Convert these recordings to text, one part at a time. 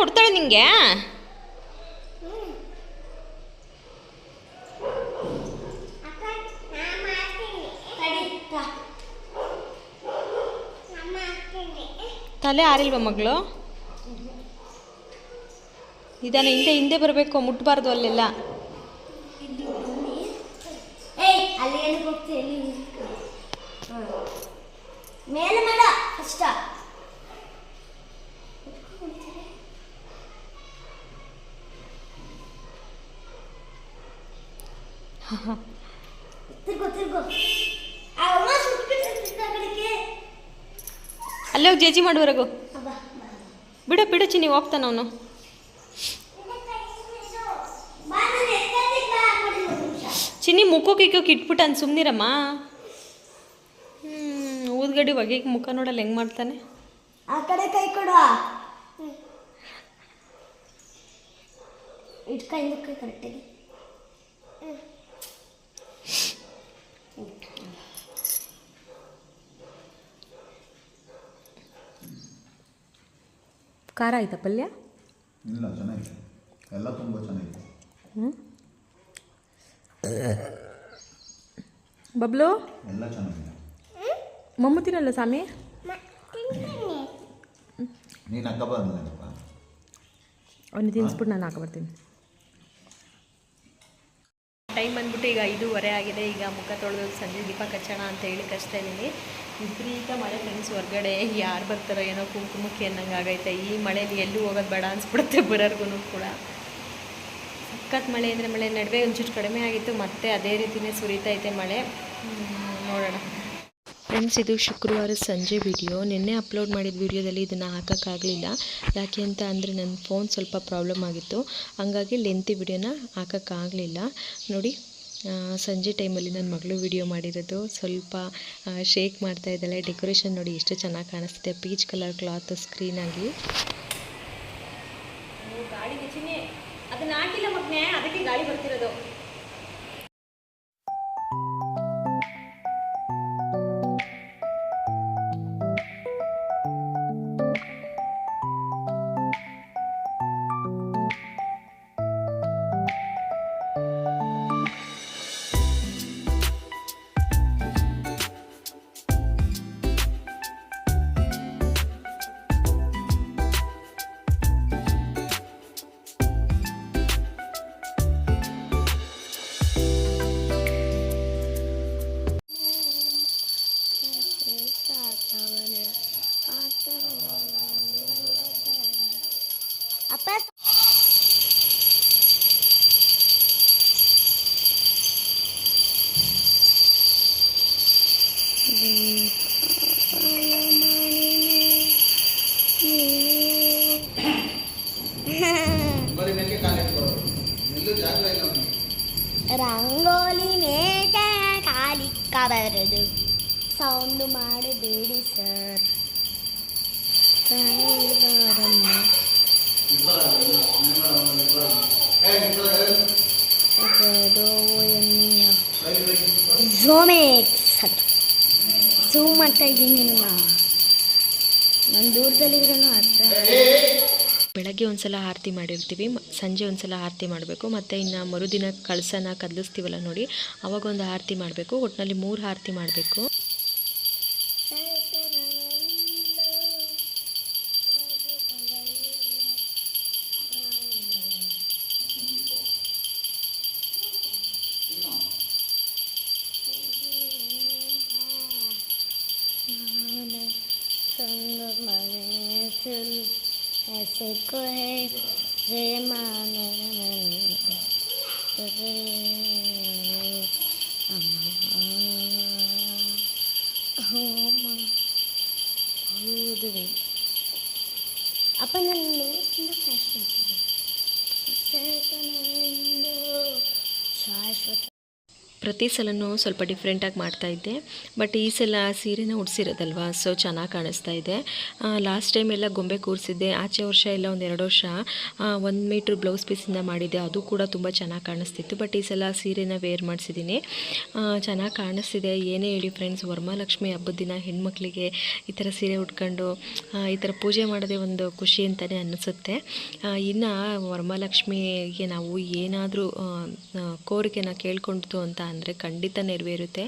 ಕೊಡ್ತಾಳೆ ನಿಂಗೆ? ಅಕ್ಕ ನಾ ಮಾಡ್ತೀನಿ ತಡಿ ತಾ. ನಾ ತಲೆ ಆರಿಲ್ವಾ ಮಗಳು? ಇದಾನೆ ಹಿಂದೆ ಹಿಂದೆ ಬರಬೇಕು ಮುಟ್ಬಾರ್ದು ಅಲ್ಲೆಲ್ಲ ಏಯ್ ಅಲ್ಲಿ ಏನಕ್ಕೆ ಹೋಗ್ತೀಯ ಇಲ್ಲಿ ನಿಂತ್ಕೊ. ಹಾ. ಮೇಲೆ ಮಾಡ ಕಷ್ಟ ತಿರ್ಗೋ ತಿರ್ಗೋ ಆ ಅಮ್ಮ ಸುಟ್ಬಿಟ್ಟಿರ್ತಿದ್ದ ಆ ಕಡೆಗೆ ಅಲ್ಲೇ ಹೋಗಿ ಜೇಜಿ ಮಾಡುವರೆಗೂ ಬಿಡು ಬಿಡು ಚಿನ್ನಿ ಹೋಗ್ತಾನ ಅವನು. ಚಿನ್ನಿ ಮುಖಕ್ಕೆ ಇಕ್ಕೋಕೆ ಇಟ್ಬಿಟ್ಟು ಅನ್ ಸುಮ್ಮನಿರಮ್ಮ ಹ್ಞೂ ಊದ್ಗಡಿ ಹೊಗೆಗೆ ಮುಖ ನೋಡಲ್ಲ ಹೆಂಗೆ ಮಾಡ್ತಾನೆ? ಆ ಕಡೆ ಕೈ ಕೊಡು ಇಟ್ಕ ಹಿಂದಕ್ಕೆ ಕರೆಕ್ಟಾಗಿ. ಖಾರ ಆಯ್ತಾ ಪಲ್ಯ? ಇಲ್ಲ ಚೆನ್ನಾಗಿದೆ. ಎಲ್ಲ ತುಂಬ ಚೆನ್ನಾಗಿದೆ. ಬಬ್ಲು? ಎಲ್ಲ ಚೆನ್ನಾಗಿದೆ. ಮಮ್ಮತಿರಲ್ಲ ಸ್ವಾಮಿ? ನೀನು ಅಕ್ಕ ಬಂದಪ್ಪ ಅವನು ತಿನ್ಸ್ಬಿಟ್ಟು ನಾನು ಹಾಕೊಬರ್ತೀನಿ. ಟೈಮ್ ಬಂದ್ಬಿಟ್ಟು ಈಗ ಐದೂವರೆ ಆಗಿದೆ. ಈಗ ಮುಖ ತೊಳೆದು ಸಂಜೆ ದೀಪ ಕಚ್ಚೋಣ ಅಂತ ಹೇಳಿ ಕಚ್ತಾ ಇದ್ದೀನಿ ವಿಪರೀತ ಮಳೆ ಫ್ರೆಂಡ್ಸ್, ಹೊರಗಡೆ ಯಾರು ಬರ್ತಾರೋ ಏನೋ ಕುಂಕುಮಕ್ಕೆ ಅನ್ನಂಗೆ ಆಗೈತೆ. ಈ ಮಳೇಲಿ ಎಲ್ಲೂ ಹೋಗೋದು ಬೇಡ ಅನ್ಸ್ಬಿಡುತ್ತೆ ಬರೋರ್ಗು ಕೂಡ. ಸಖತ್ ಮಳೆ ಅಂದರೆ ಮಳೆ ನಡುವೆ ಒಂಚೂರು ಕಡಿಮೆ ಆಗಿತ್ತು, ಮತ್ತೆ ಅದೇ ರೀತಿಯೇ ಸುರಿತೈತೆ ಮಳೆ. ನೋಡೋಣ. ಫ್ರೆಂಡ್ಸ್ ಇದು ಶುಕ್ರವಾರ ಸಂಜೆ ವಿಡಿಯೋ ನಿನ್ನೆ ಅಪ್ಲೋಡ್ ಮಾಡಿದ ವಿಡಿಯೋದಲ್ಲಿ ಇದನ್ನು ಹಾಕೋಕ್ಕಾಗಲಿಲ್ಲ. ಯಾಕೆ ಅಂತ ಅಂದರೆ ನನ್ನ ಫೋನ್ ಸ್ವಲ್ಪ ಪ್ರಾಬ್ಲಮ್ ಆಗಿತ್ತು. ಹಂಗಾಗಿ ಲೆಂತಿ ವಿಡಿಯೋನ ಹಾಕೋಕ್ಕಾಗಲಿಲ್ಲ. ನೋಡಿ ಸಂಜೆ ಟೈಮಲ್ಲಿ ನನ್ನ ಮಗಳು ವಿಡಿಯೋ ಮಾಡಿರೋದು. ಸ್ವಲ್ಪ ಶೇಕ್ ಮಾಡ್ತಾ ಇದ್ದಾಳೆ. ಡೆಕೋರೇಷನ್ ನೋಡಿ ಎಷ್ಟು ಚೆನ್ನಾಗಿ ಕಾಣಿಸ್ತಿದೆ. ಪೀಚ್ ಕಲರ್ ಕ್ಲಾತ್ ಸ್ಕ್ರೀನಾಗಿ ಅದಕ್ಕೆ ಗಾಳಿ ಬರ್ತಿರೋದು. ಅಪ್ಪ ರಂಗೋಲಿ ಮೇಟ ಕಾಲಿಕ್ಕ ಬರದು ಸೌಂಡು ಮಾಡಬೇಡಿ ಸರ್ ಝೋಮೇಕ್ಸ್ ಅದು ಝೂಮ್ ಮಾಡ್ತಾ ಇದ್ದೀನಿ ನಾನು ನಾನು ದೂರದಲ್ಲಿದ್ರೂ ಹತ್ರ ಬೆಳಗ್ಗೆ ಒಂದ್ಸಲ ಆರತಿ ಮಾಡಿರ್ತೀವಿ ಸಂಜೆ ಒಂದ್ಸಲ ಆರತಿ ಮಾಡಬೇಕು, ಮತ್ತು ಇನ್ನು ಮರುದಿನ ಕಳಸನ ಕದಲಿಸ್ತೀವಲ್ಲ ನೋಡಿ, ಅವಾಗ ಒಂದು ಆರತಿ ಮಾಡಬೇಕು ಒಟ್ಟಿನಲ್ಲಿ ಮೂರು ಆರತಿ ಮಾಡಬೇಕು. അപ്പൊ നല്ലോ ശാശ്വത ശാശ്വത ಪ್ರತಿ ಸಲನೂ ಸ್ವಲ್ಪ ಡಿಫ್ರೆಂಟಾಗಿ ಮಾಡ್ತಾಯಿದ್ದೆ ಬಟ್ ಈ ಸಲ ಸೀರೆನ ಉಡ್ಸಿರೋದಲ್ವಾ? ಸೊ ಚೆನ್ನಾಗಿ ಕಾಣಿಸ್ತಾ ಇದೆ. ಲಾಸ್ಟ್ ಟೈಮ್ ಎಲ್ಲ ಗೊಂಬೆ ಕೂರಿಸಿದ್ದೆ. ಆಚೆ ವರ್ಷ ಎಲ್ಲ ಒಂದು ಎರಡು ವರ್ಷ ಒಂದು ಮೀಟ್ರ್ ಬ್ಲೌಸ್ ಪೀಸಿಂದ ಮಾಡಿದ್ದೆ. ಅದು ಕೂಡ ತುಂಬ ಚೆನ್ನಾಗಿ ಕಾಣಿಸ್ತಿತ್ತು. ಬಟ್ ಈ ಸಲ ಸೀರೆನ ವೇರ್ ಮಾಡಿಸಿದ್ದೀನಿ ಚೆನ್ನಾಗಿ ಕಾಣಿಸ್ತಿದೆ. ಏನೇ ಹೇಳಿ ಫ್ರೆಂಡ್ಸ್ ವರಮಹಾಲಕ್ಷ್ಮಿ ಹಬ್ಬದ ದಿನ ಹೆಣ್ಮಕ್ಳಿಗೆ ಈ ಥರ ಸೀರೆ ಉಟ್ಕೊಂಡು ಈ ಥರ ಪೂಜೆ ಮಾಡೋದೇ ಒಂದು ಖುಷಿ ಅಂತಲೇ ಅನ್ನಿಸುತ್ತೆ ಇನ್ನು ವರಮಹಾಲಕ್ಷ್ಮಿಗೆ ನಾವು ಏನಾದರೂ ಕೋರಿಕೆನ ಕೇಳ್ಕೊಂಡ್ತು ಅಂತ ಅಂದರೆ ಖಂಡಿತ ನೆರವೇರುತ್ತೆ.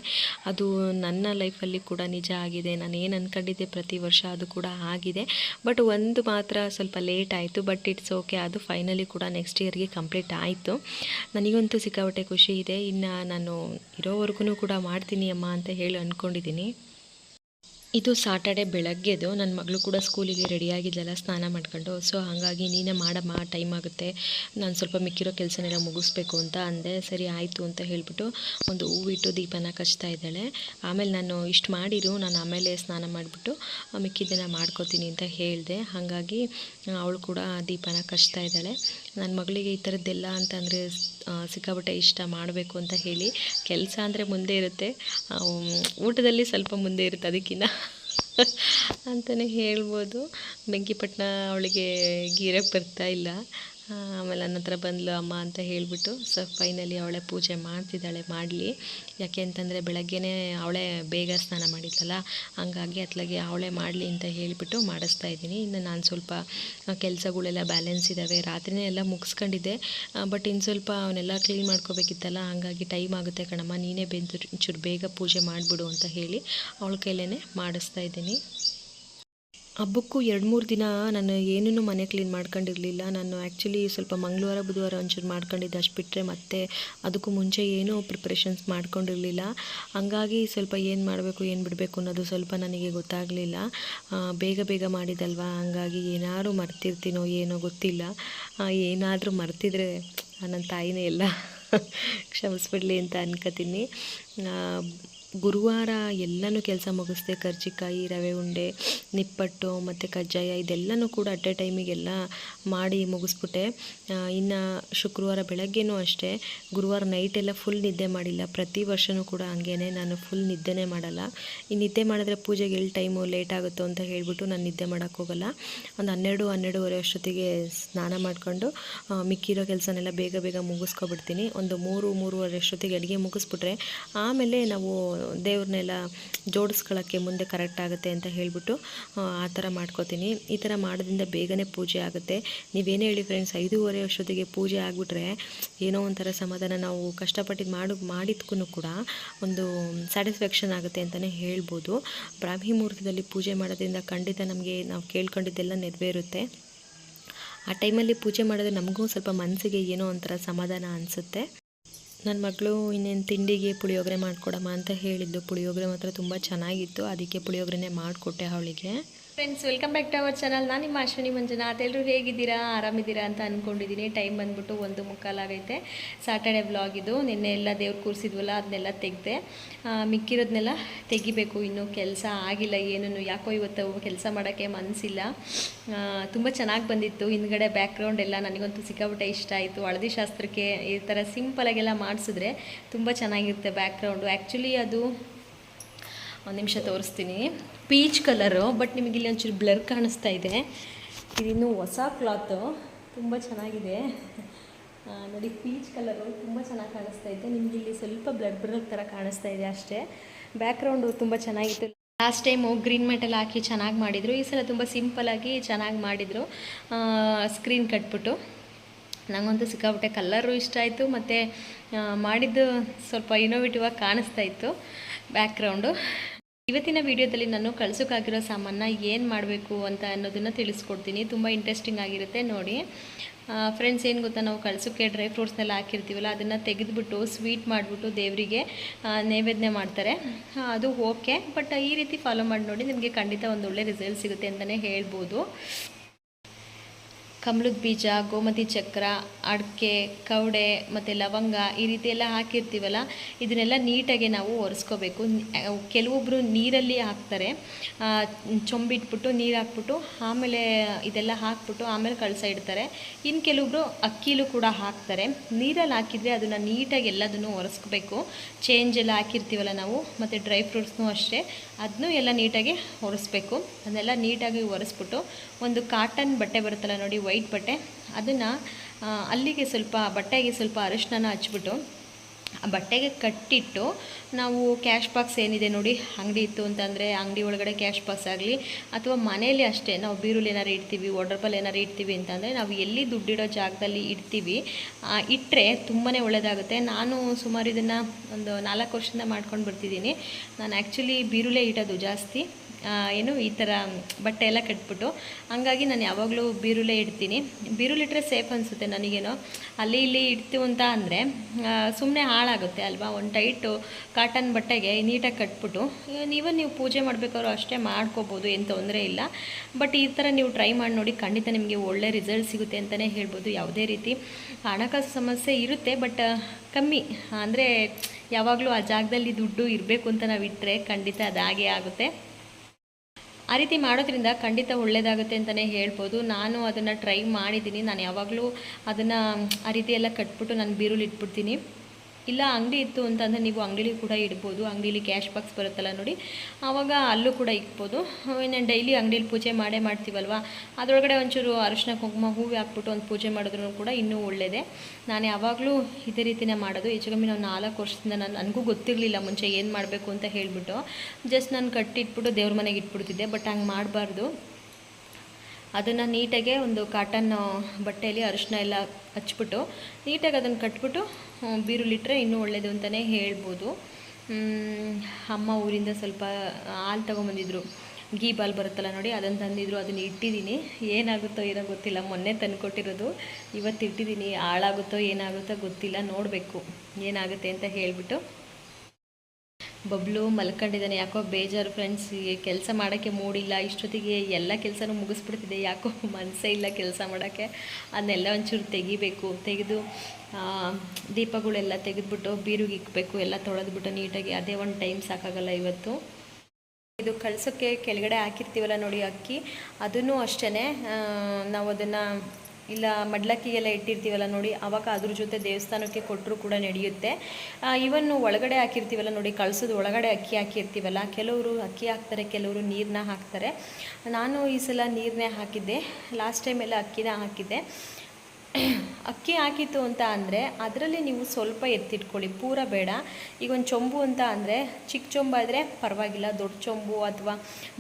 ಅದು ನನ್ನ ಲೈಫಲ್ಲಿ ಕೂಡ ನಿಜ ಆಗಿದೆ. ನಾನು ಏನು ಅಂದ್ಕೊಂಡಿದ್ದೆ ಪ್ರತಿ ವರ್ಷ ಅದು ಕೂಡ ಆಗಿದೆ. ಬಟ್ ಒಂದು ಮಾತ್ರ ಸ್ವಲ್ಪ ಲೇಟ್ ಆಯಿತು. But it's okay. ಅದು ಫೈನಲಿ ಕೂಡ ನೆಕ್ಸ್ಟ್ ಇಯರ್ಗೆ ಕಂಪ್ಲೀಟ್ ಆಯಿತು. ನನಗಂತೂ ಸಿಕ್ಕಾಪಟ್ಟೆ ಖುಷಿ ಇದೆ. ಇನ್ನು ನಾನು ಇರೋವರೆಗೂ ಕೂಡ ಮಾಡ್ತೀನಿ ಅಮ್ಮ ಅಂತ ಹೇಳಿ ಅಂದ್ಕೊಂಡಿದ್ದೀನಿ. ಇದು ಸಾಟರ್ಡೆ ಬೆಳಗ್ಗೆದು ನನ್ನ ಮಗಳು ಕೂಡ ಸ್ಕೂಲಿಗೆ ರೆಡಿಯಾಗಿದ್ದೆಲ್ಲ ಸ್ನಾನ ಮಾಡ್ಕೊಂಡು. ಸೊ ಹಾಗಾಗಿ ನೀನೇ ಮಾಡಮ್ಮ ಟೈಮ್ ಆಗುತ್ತೆ. ನಾನು ಸ್ವಲ್ಪ ಮಿಕ್ಕಿರೋ ಕೆಲಸನೆಲ್ಲ ಮುಗಿಸ್ಬೇಕು ಅಂತ ಅಂದೆ. ಸರಿ, ಆಯಿತು ಅಂತ ಹೇಳಿಬಿಟ್ಟು ಒಂದು ಹೂವಿಟ್ಟು ದೀಪನ ಕಚ್ತಾ ಇದ್ದಾಳೆ. ಆಮೇಲೆ ನಾನು ಇಷ್ಟು ಮಾಡಿರು, ನಾನು ಆಮೇಲೆ ಸ್ನಾನ ಮಾಡಿಬಿಟ್ಟು ಮಿಕ್ಕಿದ್ದನ್ನು ಮಾಡ್ಕೋತೀನಿ ಅಂತ ಹೇಳಿದೆ. ಹಾಗಾಗಿ ಅವಳು ಕೂಡ ದೀಪನ ಕಚ್ತಾ ಇದ್ದಾಳೆ. ನನ್ನ ಮಗಳಿಗೆ ಈ ಥರದ್ದೆಲ್ಲ ಅಂತಂದರೆ ಸಿಕ್ಕಾಪಟ್ಟೆ ಇಷ್ಟ ಮಾಡಬೇಕು ಅಂತ ಹೇಳಿ ಕೆಲಸ ಅಂದರೆ ಮುಂದೆ ಇರುತ್ತೆ. ಊಟದಲ್ಲಿ ಸ್ವಲ್ಪ ಮುಂದೆ ಇರುತ್ತೆ ಅದಕ್ಕಿಂತ ಅಂತಲೇ ಹೇಳ್ಬೋದು. ಬೆಂಕಿಪಟ್ಟಣ ಅವಳಿಗೆ ಗೀರಕ್ಕೆ ಬರ್ತಾ ಇಲ್ಲ. ಆಮೇಲೆ ನನ್ನ ಹತ್ರ ಬಂದಳು ಅಮ್ಮ ಅಂತ ಹೇಳಿಬಿಟ್ಟು, ಸೊ ಫೈನಲಿ ಅವಳೆ ಪೂಜೆ ಮಾಡ್ತಿದ್ದಾಳೆ, ಮಾಡಲಿ. ಯಾಕೆ ಅಂತಂದರೆ ಬೆಳಗ್ಗೆನೇ ಅವಳೇ ಬೇಗ ಸ್ನಾನ ಮಾಡಿದ್ಲಲ್ಲ, ಹಂಗಾಗಿ ಅತ್ಲಾಗೆ ಅವಳೇ ಮಾಡಲಿ ಅಂತ ಹೇಳಿಬಿಟ್ಟು ಮಾಡಿಸ್ತಾ ಇದ್ದೀನಿ. ಇನ್ನು ನಾನು ಸ್ವಲ್ಪ ಕೆಲಸಗಳೆಲ್ಲ ಬ್ಯಾಲೆನ್ಸ್ ಇದ್ದಾವೆ ರಾತ್ರಿನೇ ಎಲ್ಲ ಮುಗಿಸ್ಕೊಂಡಿದ್ದೆ. ಬಟ್ ಇನ್ನು ಸ್ವಲ್ಪ ಅವನ್ನೆಲ್ಲ ಕ್ಲೀನ್ ಮಾಡ್ಕೋಬೇಕಿತ್ತಲ್ಲ, ಹಾಗಾಗಿ ಟೈಮ್ ಆಗುತ್ತೆ ಕಣಮ್ಮ. ನೀನೇ ಬೆಂದು, ಚೂರು ಬೇಗ ಪೂಜೆ ಮಾಡಿಬಿಡು ಅಂತ ಹೇಳಿ ಅವಳ ಕೈಲೇ ಮಾಡಿಸ್ತಾ ಇದ್ದೀನಿ. ಹಬ್ಬಕ್ಕೂ ಎರಡು ಮೂರು ದಿನ ನಾನು ಏನೂ ಮನೆ ಕ್ಲೀನ್ ಮಾಡ್ಕೊಂಡಿರಲಿಲ್ಲ. ನಾನು ಆ್ಯಕ್ಚುಲಿ ಸ್ವಲ್ಪ ಮಂಗಳವಾರ, ಬುಧವಾರ ಒಂಚೂರು ಮಾಡ್ಕೊಂಡಿದ್ದೆ. ಅಷ್ಟು ಬಿಟ್ಟರೆ ಮತ್ತೆ ಅದಕ್ಕೂ ಮುಂಚೆ ಏನೂ ಪ್ರಿಪ್ರೇಷನ್ಸ್ ಮಾಡ್ಕೊಂಡಿರಲಿಲ್ಲ. ಹಂಗಾಗಿ ಸ್ವಲ್ಪ ಏನು ಮಾಡಬೇಕು, ಏನು ಬಿಡಬೇಕು ಅನ್ನೋದು ಸ್ವಲ್ಪ ನನಗೆ ಗೊತ್ತಾಗಲಿಲ್ಲ. ಬೇಗ ಬೇಗ ಮಾಡಿದಲ್ವಾ? ಹಂಗಾಗಿ ಏನಾದರೂ ಮರ್ತಿರ್ತೀನೋ ಏನೋ ಗೊತ್ತಿಲ್ಲ. ಏನಾದರೂ ಮರ್ತಿದ್ರೆ ನನ್ನ ತಾಯಿನೇ ಎಲ್ಲ ಕ್ಷಮಿಸ್ಬಿಡಲಿ ಅಂತ ಅನ್ಕೋತೀನಿ. ಗುರುವಾರ ಎಲ್ಲನೂ ಕೆಲಸ ಮುಗಿಸ್ದೆ, ಕರ್ಜಿಕಾಯಿ, ರವೆ ಉಂಡೆ, ನಿಪ್ಪಟ್ಟು ಮತ್ತು ಕಜ್ಜಾಯ ಇದೆಲ್ಲನೂ ಕೂಡ ಅಟ್ ಎ ಟೈಮಿಗೆಲ್ಲ ಮಾಡಿ ಮುಗಿಸ್ಬಿಟ್ಟೆ. ಇನ್ನು ಶುಕ್ರವಾರ ಬೆಳಗ್ಗೆನೂ ಅಷ್ಟೇ. ಗುರುವಾರ ನೈಟೆಲ್ಲ ಫುಲ್ ನಿದ್ದೆ ಮಾಡಿಲ್ಲ. ಪ್ರತಿ ವರ್ಷವೂ ಕೂಡ ಹಂಗೇ ನಾನು ಫುಲ್ ನಿದ್ದೆನೇ ಮಾಡಲ್ಲ. ಈ ನಿದ್ದೆ ಮಾಡಿದ್ರೆ ಪೂಜೆಗೆ ಎಲ್ಲಿ ಟೈಮು ಲೇಟ್ ಆಗುತ್ತೋ ಅಂತ ಹೇಳಿಬಿಟ್ಟು ನಾನು ನಿದ್ದೆ ಮಾಡೋಕ್ಕೋಗಲ್ಲ ಒಂದು ಹನ್ನೆರಡು, ಹನ್ನೆರಡುವರೆ ಅಷ್ಟೊತ್ತಿಗೆ ಸ್ನಾನ ಮಾಡಿಕೊಂಡು ಮಿಕ್ಕಿರೋ ಕೆಲಸನೆಲ್ಲ ಬೇಗ ಬೇಗ ಮುಗಿಸ್ಕೊಬಿಡ್ತೀನಿ. ಒಂದು ಮೂರು, ಮೂರುವರೆ ಅಷ್ಟೊತ್ತಿಗೆ ಅಡುಗೆ ಮುಗಿಸ್ಬಿಟ್ರೆ ಆಮೇಲೆ ನಾವು ದೇವ್ರನ್ನೆಲ್ಲ ಜೋಡಿಸ್ಕೊಳ್ಳೋಕ್ಕೆ ಮುಂದೆ ಕರೆಕ್ಟ್ ಆಗುತ್ತೆ ಅಂತ ಹೇಳಿಬಿಟ್ಟು, ಆ ಥರ ಮಾಡ್ಕೋತೀನಿ. ಈ ಥರ ಮಾಡೋದ್ರಿಂದ ಬೇಗನೆ ಪೂಜೆ ಆಗುತ್ತೆ. ನೀವೇನೇ ಹೇಳಿ ಫ್ರೆಂಡ್ಸ್ ಐದೂವರೆ ವರ್ಷದಿಗೆ ಪೂಜೆ ಆಗಿಬಿಟ್ರೆ ಏನೋ ಒಂಥರ ಸಮಾಧಾನ. ನಾವು ಕಷ್ಟಪಟ್ಟು ಮಾಡು ಮಾಡಿದ್ಕೂ ಕೂಡ ಒಂದು ಸ್ಯಾಟಿಸ್ಫ್ಯಾಕ್ಷನ್ ಆಗುತ್ತೆ ಅಂತಲೇ ಹೇಳ್ಬೋದು. ಬ್ರಾಹ್ಮಿ ಮುಹೂರ್ತದಲ್ಲಿ ಪೂಜೆ ಮಾಡೋದ್ರಿಂದ ಖಂಡಿತ ನಮಗೆ, ನಾವು ಕೇಳ್ಕೊಂಡಿದ್ದೆಲ್ಲ ನೆರವೇರುತ್ತೆ. ಆ ಟೈಮಲ್ಲಿ ಪೂಜೆ ಮಾಡಿದ್ರೆ ನಮಗೂ ಸ್ವಲ್ಪ ಮನಸ್ಸಿಗೆ ಏನೋ ಒಂಥರ ಸಮಾಧಾನ ಅನಿಸುತ್ತೆ. ನನ್ನ ಮಗಳು ಇನ್ನೇನು ತಿಂಡಿಗೆ ಪುಳಿಯೋಗರೆ ಮಾಡಿಕೊಡಮ್ಮ ಅಂತ ಹೇಳಿದ್ದು. ಪುಳಿಯೋಗರೆ ಮಾತ್ರ ತುಂಬ ಚೆನ್ನಾಗಿತ್ತು. ಅದಕ್ಕೆ ಪುಳಿಯೋಗರೆನೇ ಮಾಡಿಕೊಟ್ಟೆ ಅವಳಿಗೆ. Friends welcome back to our channel ನಾನು ನಿಮ್ಮ ಅಶ್ವಿನಿ ಮಂಜುನಾಥ್. ಎಲ್ಲರೂ ಹೇಗಿದ್ದೀರಾ? ಆರಾಮಿದ್ದೀರಾ ಅಂತ ಅಂದ್ಕೊಂಡಿದ್ದೀನಿ ಟೈಮ್ ಬಂದ್ಬಿಟ್ಟು ಒಂದು ಮುಕ್ಕಾಲಾಗೈತೆ ಸಾಟರ್ಡೆ ವ್ಲಾಗ್ ಇದು. ನಿನ್ನೆ ಎಲ್ಲ ದೇವ್ರು ಕೂರಿಸಿದ್ವಲ್ಲ ಅದನ್ನೆಲ್ಲ ತೆಗೆದೆ. ಮಿಕ್ಕಿರೋದನ್ನೆಲ್ಲ ತೆಗಿಬೇಕು. ಇನ್ನೂ ಕೆಲಸ ಆಗಿಲ್ಲ. ಏನೂ ಯಾಕೋ ಇವತ್ತು ಕೆಲಸ ಮಾಡೋಕ್ಕೆ ಮನಸ್ಸಿಲ್ಲ ತುಂಬ ಚೆನ್ನಾಗಿ ಬಂದಿತ್ತು. ಹಿಂದ್ಗಡೆ ಬ್ಯಾಕ್ಗ್ರೌಂಡ್ ಎಲ್ಲ ನನಗಂತೂ ಸಿಕ್ಕಾಬಿಟ್ಟೆ ಇಷ್ಟ ಆಯಿತು. ಹಳದಿ ಶಾಸ್ತ್ರಕ್ಕೆ ಈ ಥರ ಸಿಂಪಲಾಗೆಲ್ಲ ಮಾಡಿಸಿದ್ರೆ ತುಂಬ ಚೆನ್ನಾಗಿರುತ್ತೆ ಬ್ಯಾಕ್ಗ್ರೌಂಡು ಆ್ಯಕ್ಚುಲಿ ಅದು ಒಂದು ನಿಮಿಷ ತೋರಿಸ್ತೀನಿ. ಪೀಚ್ ಕಲರು ಬಟ್ ನಿಮಗೆ ಇಲ್ಲಿ ಒಂಚೂರು ಬ್ಲರ್ ಕಾಣಿಸ್ತಾ ಇದೆ. ಇದಿನ್ನೂ ಹೊಸ ಕ್ಲಾತು ತುಂಬ ಚೆನ್ನಾಗಿದೆ. ನೋಡಿ ಪೀಚ್ ಕಲರು ತುಂಬ ಚೆನ್ನಾಗಿ ಕಾಣಿಸ್ತಾ ಇದೆ. ನಿಮ್ಗೆ ಇಲ್ಲಿ ಸ್ವಲ್ಪ ಬ್ಲಡ್ ಬ್ಲರ್ ಥರ ಕಾಣಿಸ್ತಾ ಇದೆ ಅಷ್ಟೇ. ಬ್ಯಾಕ್ಗ್ರೌಂಡು ತುಂಬ ಚೆನ್ನಾಗಿತ್ತು. ಲಾಸ್ಟ್ ಟೈಮು ಗ್ರೀನ್ ಮೆಟಲ್ ಹಾಕಿ ಚೆನ್ನಾಗಿ ಮಾಡಿದರು. ಈ ಸಲ ತುಂಬ ಸಿಂಪಲಾಗಿ ಚೆನ್ನಾಗಿ ಮಾಡಿದರು. ಸ್ಕ್ರೀನ್ ಕಟ್ಬಿಟ್ಟು. ನನಗಂತೂ ಸಿಕ್ಕಾಪಟ್ಟೆ ಕಲ್ಲರು ಇಷ್ಟ ಆಯಿತು, ಮತ್ತು ಮಾಡಿದ್ದು ಸ್ವಲ್ಪ ಇನೋವೇಟಿವ್ ಆಗಿ ಕಾಣಿಸ್ತಾ ಇತ್ತು ಬ್ಯಾಕ್ಗ್ರೌಂಡು ಇವತ್ತಿನ ವಿಡಿಯೋದಲ್ಲಿ ನಾನು ಕಳ್ಸೋಕ್ಕಾಗಿರೋ ಸಾಮಾನ ಏನು ಮಾಡಬೇಕು ಅಂತ ಅನ್ನೋದನ್ನು ತಿಳಿಸ್ಕೊಡ್ತೀನಿ. ತುಂಬ ಇಂಟ್ರೆಸ್ಟಿಂಗ್ ಆಗಿರುತ್ತೆ ನೋಡಿ. ಫ್ರೆಂಡ್ಸ್ ಏನು ಗೊತ್ತಾ? ನಾವು ಕಳ್ಸೋಕ್ಕೆ ಡ್ರೈ ಫ್ರೂಟ್ಸ್ನೆಲ್ಲ ಹಾಕಿರ್ತೀವಲ್ಲ, ಅದನ್ನು ತೆಗೆದುಬಿಟ್ಟು ಸ್ವೀಟ್ ಮಾಡಿಬಿಟ್ಟು ದೇವರಿಗೆ ನೈವೇದ್ಯ ಮಾಡ್ತಾರೆ. ಅದು ಓಕೆ ಬಟ್ ಈ ರೀತಿ ಫಾಲೋ ಮಾಡಿ ನೋಡಿ ನಿಮಗೆ ಖಂಡಿತ ಒಂದು ಒಳ್ಳೆ ರಿಸಲ್ಟ್ ಸಿಗುತ್ತೆ ಅಂತಲೇ ಹೇಳ್ಬೋದು. ಕಮಲದ ಬೀಜ, ಗೋಮತಿ ಚಕ್ರ, ಅಡಿಕೆ, ಕವಡೆ ಮತ್ತು ಲವಂಗ ಈ ರೀತಿ ಎಲ್ಲ ಹಾಕಿರ್ತೀವಲ್ಲ, ಇದನ್ನೆಲ್ಲ ನೀಟಾಗಿ ನಾವು ಒರೆಸ್ಕೋಬೇಕು. ಕೆಲವೊಬ್ಬರು ನೀರಲ್ಲಿ ಹಾಕ್ತಾರೆ. ಚೊಂಬಿಟ್ಬಿಟ್ಟು, ನೀರು ಹಾಕ್ಬಿಟ್ಟು, ಆಮೇಲೆ ಇದೆಲ್ಲ ಹಾಕ್ಬಿಟ್ಟು ಆಮೇಲೆ ಕಳಸ ಇಡ್ತಾರೆ. ಇನ್ನು ಕೆಲವೊಬ್ಬರು ಅಕ್ಕಿಲೂ ಕೂಡ ಹಾಕ್ತಾರೆ. ನೀರಲ್ಲಿ ಹಾಕಿದರೆ ಅದನ್ನು ನೀಟಾಗಿ ಎಲ್ಲದನ್ನು ಒರೆಸ್ಕೋಬೇಕು. ಚೇಂಜ್ ಎಲ್ಲ ಹಾಕಿರ್ತೀವಲ್ಲ ನಾವು, ಮತ್ತು ಡ್ರೈ ಫ್ರೂಟ್ಸ್ನೂ ಅಷ್ಟೇ. ಅದನ್ನೂ ಎಲ್ಲ ನೀಟಾಗಿ ಒರೆಸ್ಬೇಕು. ಅದನ್ನೆಲ್ಲ ನೀಟಾಗಿ ಒರೆಸ್ಬಿಟ್ಟು ಒಂದು ಕಾಟನ್ ಬಟ್ಟೆ ಬರುತ್ತಲ್ಲ ನೋಡಿ ವೈಟ್ ಬಟ್ಟೆ. ಅದನ್ನು ಅಲ್ಲಿಗೆ ಸ್ವಲ್ಪ ಬಟ್ಟೆಗೆ ಸ್ವಲ್ಪ ಅರಿಶಿನ ಹಚ್ಬಿಟ್ಟು ಆ ಬಟ್ಟೆಗೆ ಕಟ್ಟಿಟ್ಟು ನಾವು ಕ್ಯಾಶ್ ಬಾಕ್ಸ್ ಏನಿದೆ ನೋಡಿ, ಅಂಗಡಿ ಇತ್ತು ಅಂತಂದರೆ ಅಂಗಡಿ ಒಳಗಡೆ ಕ್ಯಾಶ್ ಬಾಕ್ಸ್ ಆಗಲಿ ಅಥವಾ ಮನೆಯಲ್ಲಿ ಅಷ್ಟೇ ನಾವು ಬೀರುಲಿ ಏನಾರು ಇಡ್ತೀವಿ ವಾಡ್ರಬಲ್ ಏನಾರು ಇಡ್ತೀವಿ ಅಂತಂದರೆ ನಾವು ಎಲ್ಲಿ ದುಡ್ಡಿಡೋ ಜಾಗದಲ್ಲಿ ಇಡ್ತೀವಿ. ಇಟ್ಟರೆ ತುಂಬಾ ಒಳ್ಳೆಯದಾಗುತ್ತೆ ನಾನು ಸುಮಾರು ಇದನ್ನು ಒಂದು ನಾಲ್ಕು ವರ್ಷದಿಂದ ಮಾಡ್ಕೊಂಡು ಬರ್ತಿದ್ದೀನಿ. ನಾನು ಆ್ಯಕ್ಚುಲಿ ಬೀರುಲೇ ಇಡೋದು ಜಾಸ್ತಿ. ಏನು ಈ ಥರ ಬಟ್ಟೆ ಎಲ್ಲ ಕಟ್ಬಿಟ್ಟು, ಹಂಗಾಗಿ ನಾನು ಯಾವಾಗಲೂ ಬೀರುಲೇ ಇಡ್ತೀನಿ. ಬೀರುಲಿಟ್ರೆ ಸೇಫ್ ಅನಿಸುತ್ತೆ ನನಗೇನೋ. ಅಲ್ಲಿ ಇಲ್ಲಿ ಇಡ್ತೀವಿ ಅಂತ ಅಂದರೆ ಸುಮ್ಮನೆ ಹಾಳಾಗುತ್ತೆ ಅಲ್ವಾ? ಒಂದು ಟೈಟು ಕಾಟನ್ ಬಟ್ಟೆಗೆ ನೀಟಾಗಿ ಕಟ್ಬಿಟ್ಟು ನೀವು ನೀವು ಪೂಜೆ ಮಾಡಬೇಕಾದ್ರೂ ಅಷ್ಟೇ ಮಾಡ್ಕೋಬೋದು, ಏನು ತೊಂದರೆ ಇಲ್ಲ. ಬಟ್ ಈ ಥರ ನೀವು ಟ್ರೈ ಮಾಡಿ ನೋಡಿ ಖಂಡಿತ ನಿಮಗೆ ಒಳ್ಳೆ ರಿಸಲ್ಟ್ ಸಿಗುತ್ತೆ ಅಂತಲೇ ಹೇಳ್ಬೋದು, ಯಾವುದೇ ರೀತಿ ಹಣಕಾಸು ಸಮಸ್ಯೆ ಇರುತ್ತೆ. ಬಟ್ ಕಮ್ಮಿ, ಅಂದರೆ ಯಾವಾಗಲೂ ಆ ಜಾಗದಲ್ಲಿ ದುಡ್ಡು ಇರಬೇಕು ಅಂತ ನಾವು ಇಟ್ಟರೆ ಖಂಡಿತ ಅದಾಗೇ ಆಗುತ್ತೆ. ಆ ರೀತಿ ಮಾಡೋದ್ರಿಂದ ಖಂಡಿತ ಒಳ್ಳೇದಾಗುತ್ತೆ ಅಂತಲೇ ಹೇಳ್ಬೋದು. ನಾನು ಅದನ್ನು ಟ್ರೈ ಮಾಡಿದ್ದೀನಿ. ನಾನು ಯಾವಾಗಲೂ ಅದನ್ನು ಆ ರೀತಿ ಎಲ್ಲ ಕಟ್ಬಿಟ್ಟು ನಾನು ಬೀರುಲಿ ಇಟ್ಬಿಡ್ತೀನಿ ಇಲ್ಲ, ಅಂಗಡಿ ಇತ್ತು ಅಂತಂದರೆ ನೀವು ಅಂಗಡಿಲಿ ಕೂಡ ಇಡ್ಬೋದು. ಅಂಗಡಿಲಿ ಕ್ಯಾಶ್ ಬಾಕ್ಸ್ ಬರುತ್ತಲ್ಲ ನೋಡಿ. ಆವಾಗ ಅಲ್ಲೂ ಕೂಡ ಇಕ್ಬೋದು. ಇನ್ನು ಡೈಲಿ ಅಂಗಡೀಲಿ ಪೂಜೆ ಮಾಡೇ ಮಾಡ್ತೀವಲ್ವ? ಅದರೊಳಗಡೆ ಒಂಚೂರು ಅರಿಶಿನ, ಕುಂಕುಮ, ಹೂವು ಹಾಕ್ಬಿಟ್ಟು ಒಂದು ಪೂಜೆ ಮಾಡಿದ್ರು ಕೂಡ ಇನ್ನೂ ಒಳ್ಳೆಯದೇ ನಾನು ಯಾವಾಗಲೂ ಇದೇ ರೀತಿನೇ ಮಾಡೋದು. ಹೆಚ್ಚು ಕಮ್ಮಿ ನಾವು ನಾಲ್ಕು ವರ್ಷದಿಂದ ನಾನು, ನನಗೂ ಗೊತ್ತಿರಲಿಲ್ಲ ಮುಂಚೆ ಏನು ಮಾಡಬೇಕು ಅಂತ ಹೇಳಿಬಿಟ್ಟು. ಜಸ್ಟ್ ನಾನು ಕಟ್ಟಿಟ್ಬಿಟ್ಟು ದೇವ್ರ ಮನೆಗೆ ಇಟ್ಬಿಡ್ತಿದ್ದೆ, ಬಟ್ ಹಂಗೆ ಮಾಡಬಾರ್ದು. ಅದನ್ನು ನೀಟಾಗೆ ಒಂದು ಕಾಟನ್ ಬಟ್ಟೆಯಲ್ಲಿ ಅರಿಶಿನ ಎಲ್ಲ ಹಚ್ಬಿಟ್ಟು ನೀಟಾಗಿ ಅದನ್ನು ಕಟ್ಬಿಟ್ಟು ಬೀರುಲಿಟ್ಟರೆ ಇನ್ನೂ ಒಳ್ಳೆಯದು ಅಂತಲೇ ಹೇಳ್ಬೋದು. ಅಮ್ಮ ಊರಿಂದ ಸ್ವಲ್ಪ ಹಾಲು ತೊಗೊಂಬಂದಿದ್ರು. ಗೀ ಬಾಲ್ ಬರುತ್ತಲ್ಲ ನೋಡಿ, ಅದನ್ನು ತಂದಿದ್ರು, ಅದನ್ನು ಇಟ್ಟಿದ್ದೀನಿ. ಏನಾಗುತ್ತೋ ಏನೋ ಗೊತ್ತಿಲ್ಲ, ಮೊನ್ನೆ ತಂದುಕೊಟ್ಟಿರೋದು ಇವತ್ತು ಇಟ್ಟಿದ್ದೀನಿ. ಹಾಳಾಗುತ್ತೋ ಏನಾಗುತ್ತೋ ಗೊತ್ತಿಲ್ಲ, ನೋಡಬೇಕು. ಏನಾಗುತ್ತೆ ಅಂತ ಹೇಳಿಬಿಟ್ಟು ಬಬ್ಲು ಮಲ್ಕೊಂಡಿದ್ದಾನೆ. ಯಾಕೋ ಬೇಜಾರು ಫ್ರೆಂಡ್ಸ್ ಕೆಲಸ ಮಾಡೋಕ್ಕೆ ಮೂಡಿಲ್ಲ. ಇಷ್ಟೊತ್ತಿಗೆ ಎಲ್ಲ ಕೆಲಸನೂ ಮುಗಿಸ್ಬಿಡ್ತಿದೆ. ಯಾಕೋ ಮನಸ್ಸೇ ಇಲ್ಲ ಕೆಲಸ ಮಾಡೋಕ್ಕೆ. ಅದನ್ನೆಲ್ಲ ಒಂಚೂರು ತೆಗಿಬೇಕು. ತೆಗೆದು ದೀಪಗಳೆಲ್ಲ ತೆಗೆದುಬಿಟ್ಟು ಬೀರುಗೆ ಇಕ್ಕಬೇಕು ಎಲ್ಲ ತೊಳೆದ್ಬಿಟ್ಟು ನೀಟಾಗಿ. ಅದೇ ಒಂದು ಟೈಮ್ ಸಾಕಾಗಲ್ಲ ಇವತ್ತು. ಇದು ಕಳಿಸೋಕ್ಕೆ ಕೆಳಗಡೆ ಹಾಕಿರ್ತೀವಲ್ಲ ನೋಡಿ ಅಕ್ಕಿ. ಅದನ್ನು ಅಷ್ಟೇ ನಾವು ಅದನ್ನು ಇಲ್ಲ ಮಡ್ಲಕ್ಕಿ ಎಲ್ಲ ಇಟ್ಟಿರ್ತೀವಲ್ಲ ನೋಡಿ ಆವಾಗ ಅದ್ರ ಜೊತೆ ದೇವಸ್ಥಾನಕ್ಕೆ ಕೊಟ್ಟರು ಕೂಡ ನಡೆಯುತ್ತೆ. ಇವನ್ನು ಒಳಗಡೆ ಹಾಕಿರ್ತೀವಲ್ಲ ನೋಡಿ, ಕಳ್ಸೋದು ಒಳಗಡೆ ಅಕ್ಕಿ ಹಾಕಿರ್ತೀವಲ್ಲ, ಕೆಲವರು ಅಕ್ಕಿ ಹಾಕ್ತಾರೆ, ಕೆಲವರು ನೀರನ್ನ ಹಾಕ್ತಾರೆ. ನಾನು ಈ ಸಲ ನೀರನ್ನೇ ಹಾಕಿದ್ದೆ ಲಾಸ್ಟ್ ಟೈಮೆಲ್ಲ ಅಕ್ಕಿನ ಹಾಕಿದ್ದೆ. ಅಕ್ಕಿ ಹಾಕಿತ್ತು ಅಂತ ಅಂದರೆ, ಅದರಲ್ಲಿ ನೀವು ಸ್ವಲ್ಪ ಎತ್ತಿಟ್ಕೊಳ್ಳಿ, ಪೂರ ಬೇಡ. ಈಗ ಒಂದು ಚೊಂಬು ಅಂತ ಅಂದರೆ ಚಿಕ್ಕ ಚೊಂಬು ಆದರೆ ಪರವಾಗಿಲ್ಲ, ದೊಡ್ಡ ಚೊಂಬು ಅಥವಾ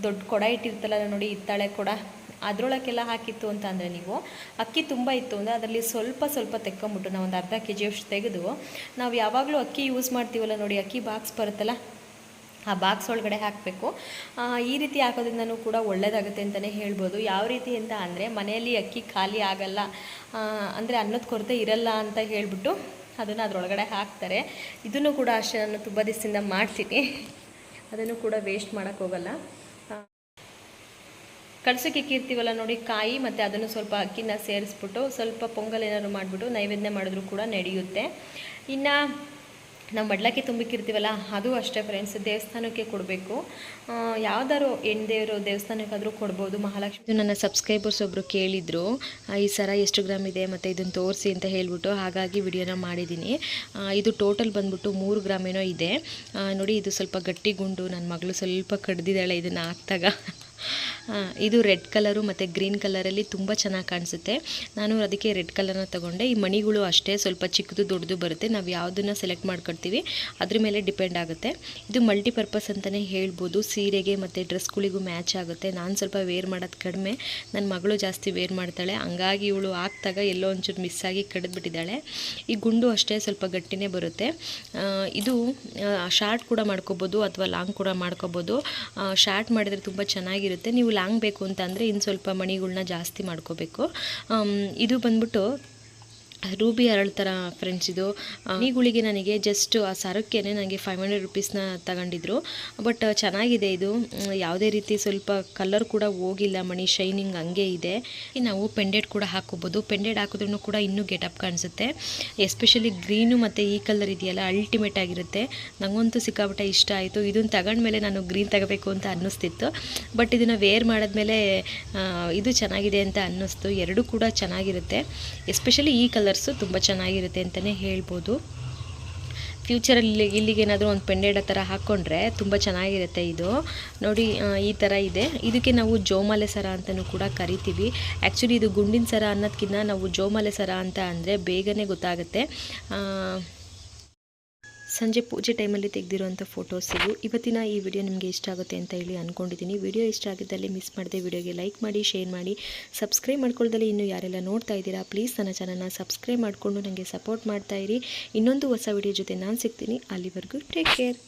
ದೊಡ್ಡ ಕೊಡ ಇಟ್ಟಿರ್ತಲ್ಲ ನೋಡಿ, ಹಿತ್ತಾಳೆ ಕೊಡ. ಅದರೊಳಗೆಲ್ಲ ಹಾಕಿತ್ತು ಅಂತ ಅಂದರೆ ನೀವು, ಅಕ್ಕಿ ತುಂಬ ಇತ್ತು ಅಂದರೆ ಅದರಲ್ಲಿ ಸ್ವಲ್ಪ ಸ್ವಲ್ಪ ತೆಕ್ಕೊಂಬಿಟ್ಟು ನಾವು ಒಂದು ಅರ್ಧ ಕೆ ಜಿಯಷ್ಟು ತೆಗೆದು, ನಾವು ಯಾವಾಗಲೂ ಅಕ್ಕಿ ಯೂಸ್ ಮಾಡ್ತೀವಲ್ಲ ನೋಡಿ, ಅಕ್ಕಿ ಬಾಕ್ಸ್ ಬರುತ್ತಲ್ಲ, ಆ ಬಾಕ್ಸ್ ಒಳಗಡೆ ಹಾಕಬೇಕು. ಈ ರೀತಿ ಹಾಕೋದ್ರಿಂದನೂ ಕೂಡ ಒಳ್ಳೆಯದಾಗುತ್ತೆ ಅಂತಲೇ ಹೇಳ್ಬೋದು. ಯಾವ ರೀತಿ ಅಂತ ಅಂದರೆ, ಮನೆಯಲ್ಲಿ ಅಕ್ಕಿ ಖಾಲಿ ಆಗಲ್ಲ ಅಂದರೆ ಅನ್ನದ ಕೊರತೆ ಇರಲ್ಲ ಅಂತ ಹೇಳಿಬಿಟ್ಟು ಅದನ್ನು ಅದರೊಳಗಡೆ ಹಾಕ್ತಾರೆ. ಇದನ್ನು ಕೂಡ ಅಷ್ಟೇ ನಾನು ತುಂಬ ದಿವಸದಿಂದ ಮಾಡ್ತೀನಿ. ಅದನ್ನು ಕೂಡ ವೇಸ್ಟ್ ಮಾಡೋಕ್ಕೆ ಹೋಗಲ್ಲ ಕೀರ್ತಿವಲ್ಲ ನೋಡಿ, ಕಾಯಿ ಮತ್ತು ಅದನ್ನು ಸ್ವಲ್ಪ ಅಕ್ಕಿನ ಸೇರಿಸ್ಬಿಟ್ಟು ಸ್ವಲ್ಪ ಪೊಂಗಲ್ ಏನಾದ್ರು ಮಾಡಿಬಿಟ್ಟು ನೈವೇದ್ಯ ಮಾಡಿದ್ರು ಕೂಡ ನಡೆಯುತ್ತೆ. ಇನ್ನು ನಾವು ಮಡ್ಲಕ್ಕಿ ತುಂಬಿಕ್ಕಿರ್ತೀವಲ್ಲ ಅದು ಅಷ್ಟೇ ಫ್ರೆಂಡ್ಸ್ ದೇವಸ್ಥಾನಕ್ಕೆ ಕೊಡಬೇಕು. ಯಾವ್ದಾದ್ರು ಹೆಣ್ಣು ದೇವರು ದೇವಸ್ಥಾನಕ್ಕಾದರೂ ಕೊಡ್ಬೋದು, ಮಹಾಲಕ್ಷ್ಮಿ. ನನ್ನ ಸಬ್ಸ್ಕ್ರೈಬರ್ಸ್ ಒಬ್ಬರು ಕೇಳಿದರು ಈ ಸರ ಎಷ್ಟು ಗ್ರಾಮ್ ಇದೆ ಮತ್ತು ಇದನ್ನು ತೋರಿಸಿ ಅಂತ ಹೇಳ್ಬಿಟ್ಟು ಹಾಗಾಗಿ ವಿಡಿಯೋನ ಮಾಡಿದ್ದೀನಿ ಇದು ಟೋಟಲ್ ಬಂದ್ಬಿಟ್ಟು ಮೂರು ಗ್ರಾಮ್ ಏನೋ ಇದೆ. ನೋಡಿ, ಇದು ಸ್ವಲ್ಪ ಗಟ್ಟಿ ಗುಂಡು ನನ್ನ ಮಗಳು ಸ್ವಲ್ಪ ಕಡ್ದಿದ್ದಾಳೆ ಇದನ್ನು ಹಾಕ್ದಾಗ. ಇದು ರೆಡ್ ಕಲರು ಮತ್ತು ಗ್ರೀನ್ ಕಲರಲ್ಲಿ ತುಂಬ ಚೆನ್ನಾಗಿ ಕಾಣಿಸುತ್ತೆ. ನಾನು ಅದಕ್ಕೆ ರೆಡ್ ಕಲರ್ನ ತಗೊಂಡೆ. ಈ ಮಣಿಗಳು ಅಷ್ಟೇ ಸ್ವಲ್ಪ ಚಿಕ್ಕದು ದೊಡ್ಡದು ಬರುತ್ತೆ. ನಾವು ಯಾವುದನ್ನು ಸೆಲೆಕ್ಟ್ ಮಾಡ್ಕೊಡ್ತೀವಿ. ಅದ್ರ ಮೇಲೆ ಡಿಪೆಂಡ್ ಆಗುತ್ತೆ. ಇದು ಮಲ್ಟಿಪರ್ಪಸ್ ಅಂತಲೇ ಹೇಳ್ಬೋದು. ಸೀರೆಗೆ ಮತ್ತು ಡ್ರೆಸ್ಗಳಿಗೂ ಮ್ಯಾಚ್ ಆಗುತ್ತೆ. ನಾನು ಸ್ವಲ್ಪ ವೇರ್ ಮಾಡೋದು ಕಡಿಮೆ. ನನ್ನ ಮಗಳು ಜಾಸ್ತಿ ವೇರ್ ಮಾಡ್ತಾಳೆ. ಹಂಗಾಗಿ ಇವಳು ಹಾಕ್ದಾಗ ಎಲ್ಲೋ ಒಂಚೂರು ಮಿಸ್ ಆಗಿ ಕಡಿದ್ಬಿಟ್ಟಿದ್ದಾಳೆ. ಈ ಗುಂಡು ಅಷ್ಟೇ ಸ್ವಲ್ಪ ಗಟ್ಟಿನೇ ಬರುತ್ತೆ. ಇದು ಶಾರ್ಟ್ ಕೂಡ ಮಾಡ್ಕೋಬೋದು ಅಥವಾ ಲಾಂಗ್ ಕೂಡ ಮಾಡ್ಕೋಬೋದು. ಶಾರ್ಟ್ ಮಾಡಿದರೆ ತುಂಬ ಚೆನ್ನಾಗಿರುತ್ತೆ. ನೀವು ಲಾಂಗ್ ಬೇಕು ಅಂತ ಅಂದರೆ ಇನ್ನು ಸ್ವಲ್ಪ ಮಣಿಗಳನ್ನ ಜಾಸ್ತಿ ಮಾಡ್ಕೋಬೇಕು. ಇದು ಬಂದ್ಬಿಟ್ಟು ರೂಬಿ ಅರಳ್ ಥರ ಫ್ರೆಂಡ್ಸ್ ಇದು. ಮಣಿಗಳಿಗೆ ನನಗೆ ಜಸ್ಟ್ ಆ ಸರಕ್ಕೆ ನನಗೆ ಫೈವ್ ಹಂಡ್ರೆಡ್ ರುಪೀಸ್ನ ತಗೊಂಡಿದ್ರು. ಬಟ್ ಚೆನ್ನಾಗಿದೆ ಇದು. ಯಾವುದೇ ರೀತಿ ಸ್ವಲ್ಪ ಕಲರ್ ಕೂಡ ಹೋಗಿಲ್ಲ ಮಣಿ ಶೈನಿಂಗ್ ಹಂಗೆ ಇದೆ. ನಾವು ಪೆಂಡೆಡ್ ಕೂಡ ಹಾಕೋಬೋದು. ಪೆಂಡೆಡ್ ಹಾಕಿದ್ರೂ ಕೂಡ ಇನ್ನೂ ಗೆಟಪ್ ಕಾಣಿಸುತ್ತೆ. ಎಸ್ಪೆಷಲಿ ಗ್ರೀನು ಮತ್ತು ಈ ಕಲರ್ ಇದೆಯಲ್ಲ ಅಲ್ಟಿಮೇಟ್ ಆಗಿರುತ್ತೆ. ನನಗಂತೂ ಸಿಕ್ಕಾಪಟ್ಟೆ ಇಷ್ಟ ಆಯಿತು. ಇದನ್ನು ತಗೊಂಡ್ಮೇಲೆ ನಾನು ಗ್ರೀನ್ ತಗೋಬೇಕು ಅಂತ ಅನ್ನಿಸ್ತಿತ್ತು. ಬಟ್ ಇದನ್ನು ವೇರ್ ಮಾಡಿದ್ಮೇಲೆ ಇದು ಚೆನ್ನಾಗಿದೆ ಅಂತ ಅನ್ನಿಸ್ತು. ಎರಡೂ ಕೂಡ ಚೆನ್ನಾಗಿರುತ್ತೆ. ಎಸ್ಪೆಷಲಿ ಈ ಕಲರ್ಸು ತುಂಬ ಚೆನ್ನಾಗಿರುತ್ತೆ ಅಂತಲೇ ಹೇಳ್ಬೋದು. ಫ್ಯೂಚರಲ್ಲಿ ಇಲ್ಲಿಗೇನಾದರೂ ಒಂದು ಪೆಂಡೆಡ ಥರ ಹಾಕ್ಕೊಂಡ್ರೆ ತುಂಬ ಚೆನ್ನಾಗಿರುತ್ತೆ ಇದು. ನೋಡಿ ಈ ಥರ ಇದೆ. ಇದಕ್ಕೆ ನಾವು ಜೋಮಾಲೆ ಸರ ಅಂತಲೂ ಕೂಡ ಕರಿತೀವಿ. ಆ್ಯಕ್ಚುಲಿ ಇದು ಗುಂಡಿನ ಸರ ಅನ್ನೋದಕ್ಕಿಂತ ನಾವು ಜೋಮಾಲೆ ಸರ ಅಂತ ಅಂದರೆ ಬೇಗನೆ ಗೊತ್ತಾಗುತ್ತೆ. ಸಂಜೆ ಪೂಜೆ ಟೈಮಲ್ಲಿ ತೆಗೆದಿರುವಂಥ ಫೋಟೋಸ್ ಇವು. ಇವತ್ತಿನ ಈ ವಿಡಿಯೋ ನಿಮಗೆ ಇಷ್ಟ ಆಗುತ್ತೆ ಅಂತ ಹೇಳಿ ಅಂದ್ಕೊಂಡಿದ್ದೀನಿ ವಿಡಿಯೋ ಇಷ್ಟ ಆಗಿದ್ದಲ್ಲಿ ಮಿಸ್ ಮಾಡದೆ ವಿಡಿಯೋಗೆ ಲೈಕ್ ಮಾಡಿ ಶೇರ್ ಮಾಡಿ. ಸಬ್ಸ್ಕ್ರೈಬ್ ಮಾಡ್ಕೊಳ್ದಲ್ಲಿ ಇನ್ನೂ ಯಾರೆಲ್ಲ ನೋಡ್ತಾ ಇದ್ದೀರಾ ಪ್ಲೀಸ್ ನನ್ನ ಚಾನಲ್ನ ಸಬ್ಸ್ಕ್ರೈಬ್ ಮಾಡಿಕೊಂಡು ನನಗೆ ಸಪೋರ್ಟ್ ಮಾಡ್ತಾ ಇರಿ. ಇನ್ನೊಂದು ಹೊಸ ವಿಡಿಯೋ ಜೊತೆ ನಾನು ಸಿಗ್ತೀನಿ. ಅಲ್ಲಿವರೆಗೂ ಟೇಕ್ ಕೇರ್